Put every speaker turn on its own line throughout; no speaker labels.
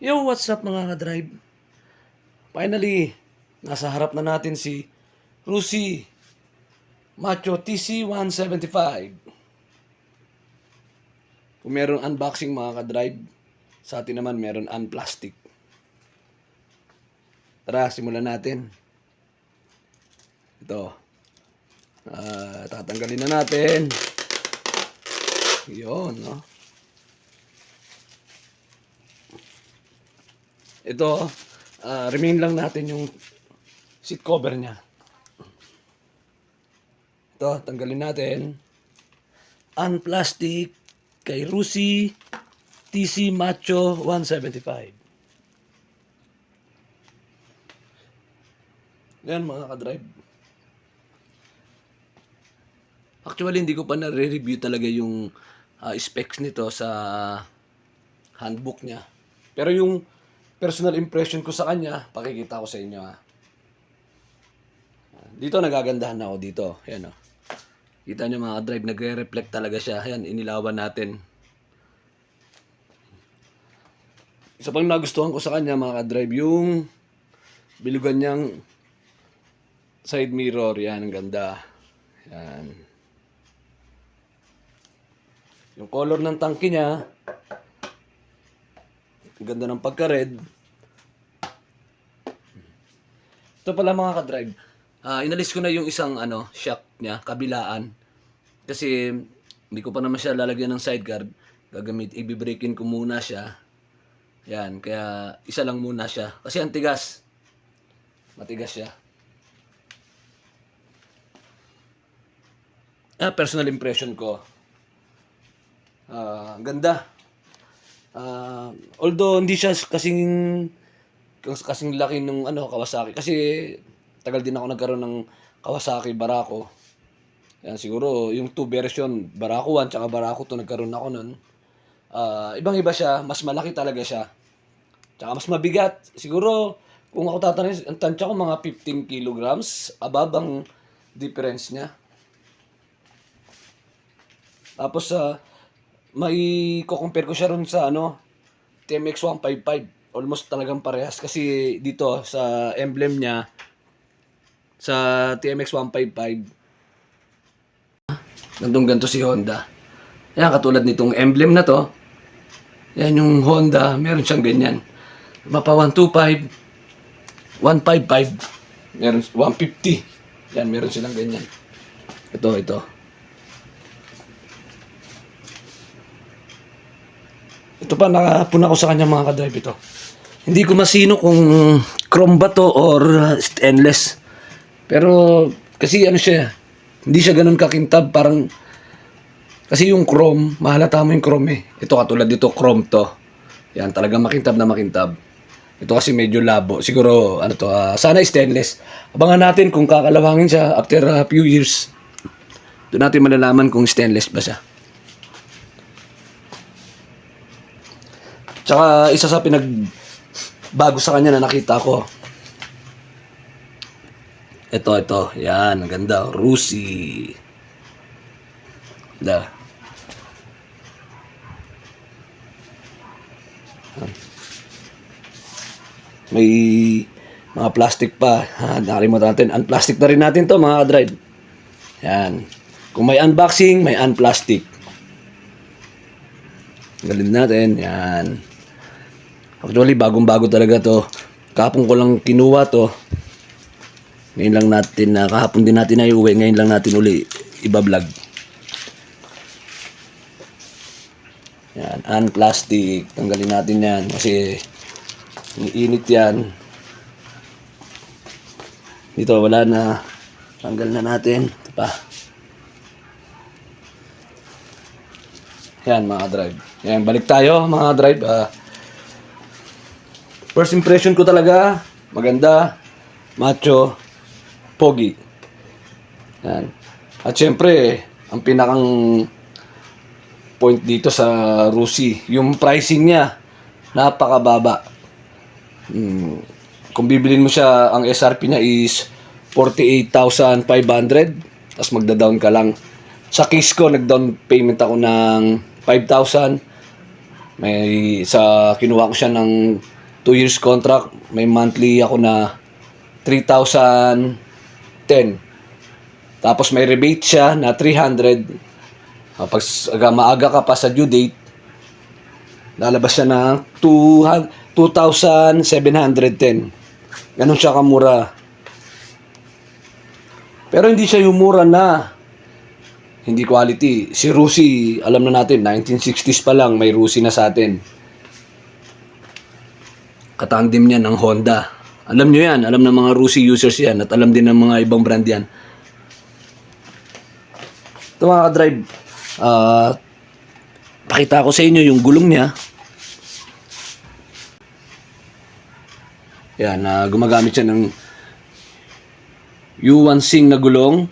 Yo, what's up mga ka-drive? Finally, nasa harap na natin si Rusi Macho TC175. Kung meron unboxing mga ka-drive, sa atin naman meron unplastic. Tara, simulan natin. Ito. Ah, tatanggalin na natin. Yun, no? Ito, ah, remain lang natin yung seat cover niya. Ito, tanggalin natin. Unplastic kay Rusi TC Macho 175. Yan mga ka-drive. Actually, hindi ko pa na-review talaga yung ah, specs nito sa handbook niya. Pero yung personal impression ko sa kanya, pakikita ko sa inyo ha. Dito nagagandahan ako dito. Ayan o. Kita nyo mga drive, nagre-reflect talaga siya. Ayan, inilawan natin. Isa pang nagustuhan ko sa kanya mga drive yung bilugan niyang side mirror. Yan, ang ganda. Yan. Yung color ng tangke niya, ang ganda ng pagka-red. Ito pala mga ka-drive. Ah, inalis ko na yung isang ano, shock niya, kabilaan. Kasi hindi ko pa naman siya lalagyan ng sideguard. Gagamit, i-breakin ko muna siya. Yan, kaya isa lang muna siya. Kasi ang tigas. Matigas siya. Ah, personal impression ko. Ah, ang ganda. Ah, although hindi siya kasing kasing laki nung ano Kawasaki kasi tagal din ako nagkaroon ng Kawasaki Barako. Yan siguro yung two version Barako 1 tsaka Barako 2 nagkaroon ako nun. Ah, ibang iba siya, mas malaki talaga siya. Tsaka mas mabigat. Siguro kung ako tatanungin, ang tansya ko mga 15 kilograms above ang difference niya. Tapos sa may ko-compare ko siya ron sa ano TMX 155 almost talagang parehas. Kasi dito sa emblem niya sa TMX 155 nandun ganito si Honda. Yan katulad nitong emblem na to. Yan yung Honda meron siyang ganyan. Mapa 125 155 meron 150 yan meron silang ganyan. Ito ito Ito pa, nakapuna ko sa kanya mga kadrive ito. Hindi ko masino kung chrome ba to or uh, stainless. Pero, kasi ano siya, hindi siya ganun kakintab. Parang, kasi yung chrome, mahalata mo yung chrome eh. Ito katulad dito, chrome to. Yan, talagang makintab na makintab. Ito kasi medyo labo. Siguro, ano to, ah, sana stainless. Abangan natin kung kakalawangin siya after a few years. Doon natin malalaman kung stainless ba siya. Tsaka isa sa pinag bago sa kanya na nakita ko. Ito, ito. Yan, ang ganda. Rusi. Da. May mga plastic pa. Ha, nakalimutan natin. Unplastic na rin natin to mga drive. Yan. Kung may unboxing, may unplastic. Galing natin. Yan. Actually, bagong-bago talaga to. Kahapon ko lang kinuha to. Ngayon lang natin na kahapon din natin na iuwi. Ngayon lang natin uli iba-vlog. Yan, unplastic. Tanggalin natin yan kasi init yan. Dito wala na. Tanggal na natin. Ito pa. Yan mga drive. Yan, balik tayo mga drive. Ah, First impression ko talaga, maganda, macho, pogi. Yan. At syempre, ang pinakang point dito sa Rusi, yung pricing niya, napakababa. Hmm. Kung bibilin mo siya, ang SRP niya is 48,500, tapos magda-down ka lang. Sa case ko, nag-down payment ako ng 5,000. May sa kinuha ko siya ng 2 years contract, may monthly ako na 3,010. Tapos may rebate siya na 300. Kapag aga, maaga ka pa sa due date, lalabas siya ng 200 2,710. Ganon siya kamura. Pero hindi siya yung mura na hindi quality. Si Rusi, alam na natin, 1960s pa lang, may Rusi na sa atin. Katandim niya ng Honda. Alam nyo yan, alam ng mga Rusi users yan, at alam din ng mga ibang brand yan. Ito mga ka-drive, ah, pakita ko sa inyo yung gulong niya. Yan, na gumagamit siya ng U1 Sing na gulong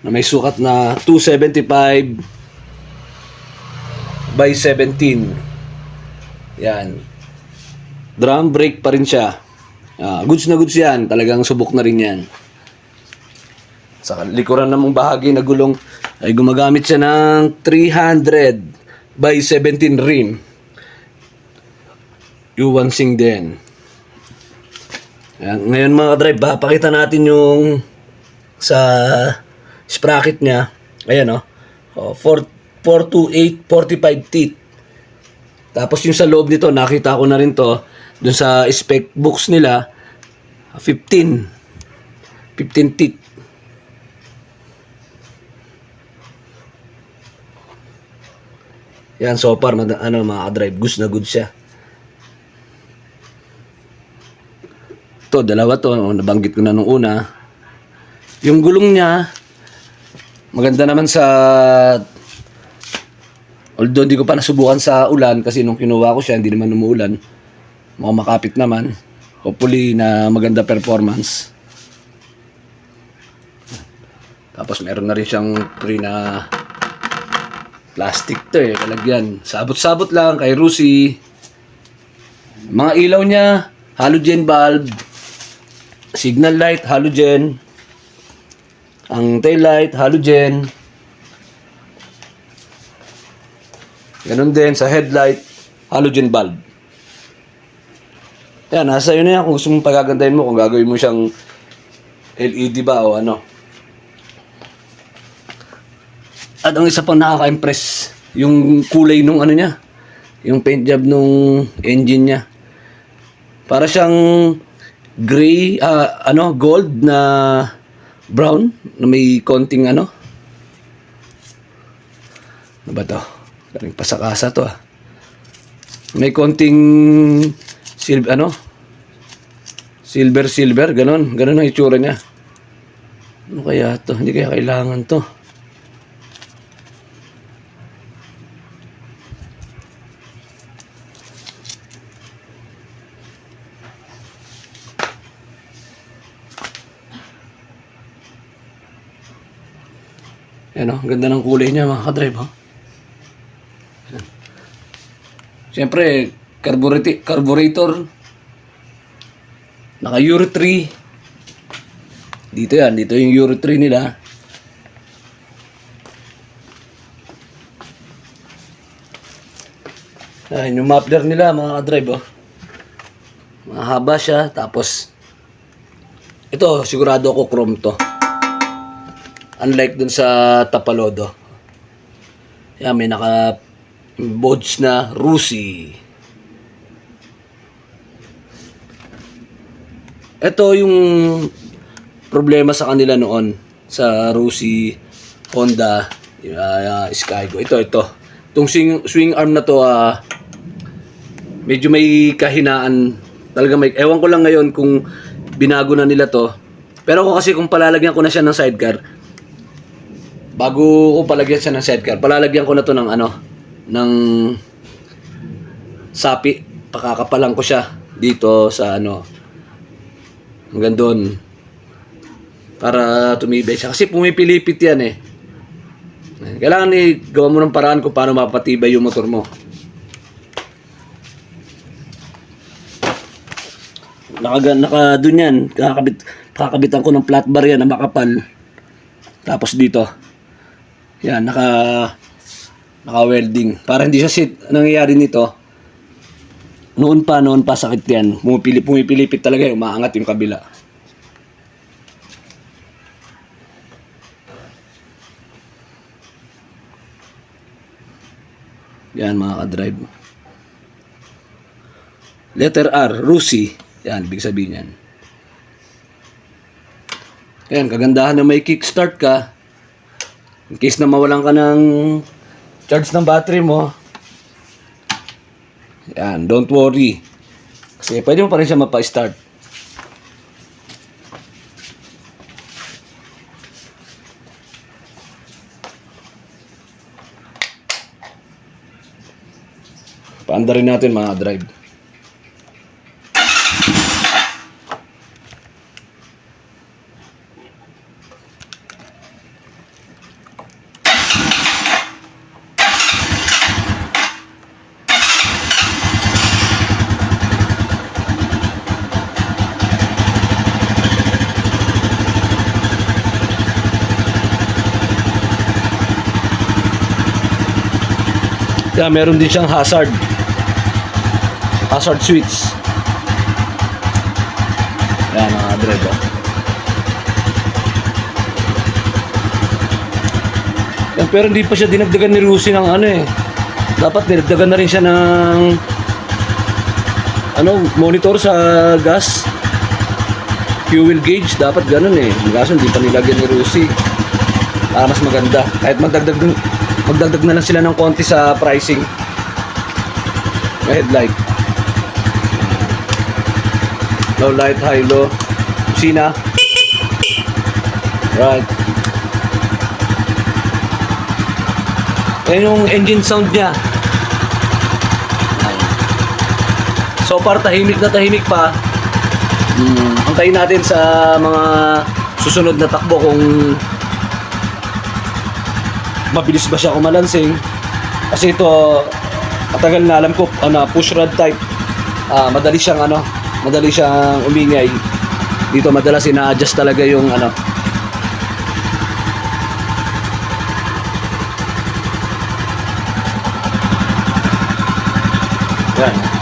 na may sukat na 275 by 17. Yan. Drum brake pa rin siya. Ah, goods na goods yan. Talagang subok na rin yan. Sa likuran namang bahagi na gulong ay gumagamit siya ng 300 by 17 rim. U1 Sing din. Ayan, ngayon mga drive, papakita natin yung sa sprocket niya. Ayan o. Oh. 4, 428, 45 teeth. Tapos yung sa loob nito, nakita ko na rin to. Dun sa spec books nila, 15. 15 teeth. Yan, so far, mad- ano, mga drive, goods na good siya. to dalawa to, nabanggit ko na nung una. Yung gulong niya, maganda naman sa, although hindi ko pa nasubukan sa ulan, kasi nung kinuha ko siya, hindi naman umuulan. Mukhang makapit naman. Hopefully na maganda performance. Tapos meron na rin siyang free na plastic to eh, kalagyan. Sabot-sabot lang kay Rusi. Mga ilaw niya, halogen bulb, signal light, halogen. Ang tail light, halogen. Ganun din sa headlight, halogen bulb. Yan, nasa yun na yan kung gusto mong pagagandahin mo, kung gagawin mo siyang LED ba o ano. At ang isa pang nakaka-impress, yung kulay nung ano niya, yung paint job nung engine niya. Para siyang gray, ah, ano, gold na brown na may konting ano. Ano ba to? Galing pasakasa to ah. May konting silver, ano? Silver, silver, ganon. Ganon ang itsura niya. Ano kaya to? Hindi kaya kailangan to. Yan o, ganda ng kulay niya mga kadrive ha. Yan. Siyempre, carburetor, carburetor. Naka Euro 3. Dito yan, dito yung Euro 3 nila. Ayan, yung muffler nila mga kadrive oh. Mahaba siya, tapos ito, sigurado ako chrome to. Unlike dun sa Tapalodo. Yan, may naka boards na Rusi. Ito yung problema sa kanila noon sa Rusi, Honda, uh, Skygo. Ito, ito. Itong swing, swing arm na to, ah, medyo may kahinaan. Talaga may, ewan ko lang ngayon kung binago na nila to. Pero ako kasi kung palalagyan ko na siya ng sidecar, bago ko palagyan siya ng sidecar, palalagyan ko na to ng ano, ng sapi. Pakakapalan ko siya dito sa ano, hanggang doon. Para tumibay siya. Kasi pumipilipit yan eh. Kailangan eh, gawa mo ng paraan kung paano mapatibay yung motor mo. Naka, naka dun yan. Kakabit, kakabitan ko ng flat bar yan na makapal. Tapos dito. Yan, naka naka welding. Para hindi siya sit, nangyayari nito, noon pa, noon pa sakit yan. Pumipili, pumipilipit talaga yung umaangat yung kabila. Yan mga ka-drive. Letter R, Rusi. Yan, big sabihin yan. Yan, kagandahan na may kickstart ka. In case na mawalan ka ng charge ng battery mo. Yan, don't worry. Kasi pwede mo pa rin siya mapa-start. Paanda rin natin mga drive. Kaya meron din siyang hazard. Hazard switch. Yan mga drive. oh. Yan, pero hindi pa siya dinagdagan ni Rusi ng ano eh. Dapat dinagdagan na rin siya ng ano, monitor sa gas. Fuel gauge, dapat ganun eh. Kaso hindi pa nilagyan ni Rusi. Para mas maganda. Kahit magdagdag, magdagdag na lang sila ng konti sa pricing. May headlight. Low light, high low. Kusina. Right. Yan yung engine sound niya. So far tahimik na tahimik pa. Hmm, antayin natin sa mga susunod na takbo kung mabilis ba siya kumalansing. Kasi ito, matagal na alam ko, ano, push rod type. Ah, madali siyang ano, madali siyang umingay. Dito madalas ina-adjust talaga yung ano. Yan.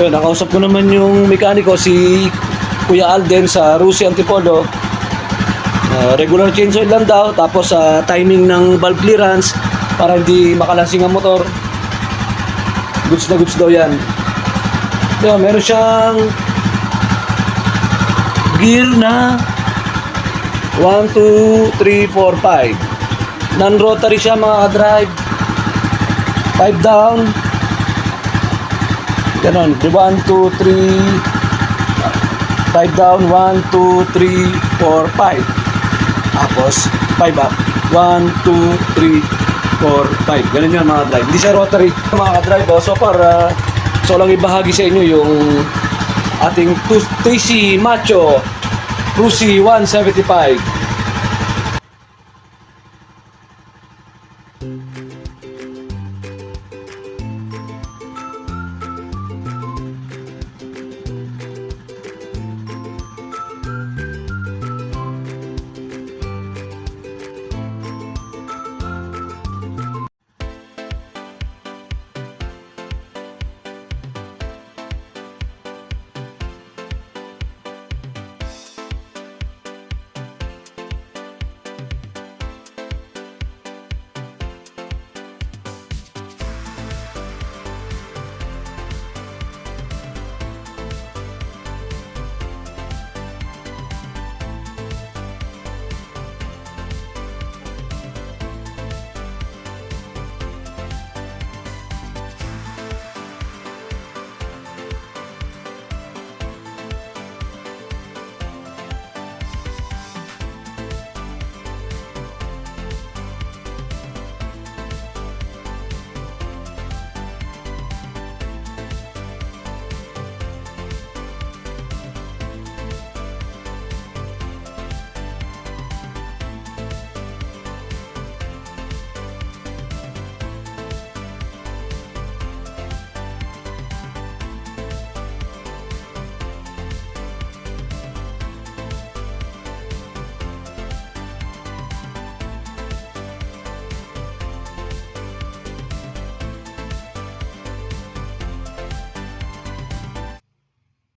Yun, nakausap ko naman yung mekaniko si Kuya Alden sa Rusi Antipolo. Uh, regular change oil lang daw tapos sa timing ng valve clearance para hindi makalansing ang motor. Goods na goods daw yan. Yun, meron siyang gear na 1, 2, 3, 4, 5. Non-rotary siya mga drive 5 down, Ganon. 1, 2, 3, 5 down. 1, 2, 3, 4, 5. Tapos, 5 up. 1, 2, 3, 4, 5. Ganun yan mga drive. Hindi siya rotary. Mga ka-drive, oh, so para so lang ibahagi sa inyo yung ating 3C Macho Rusi 175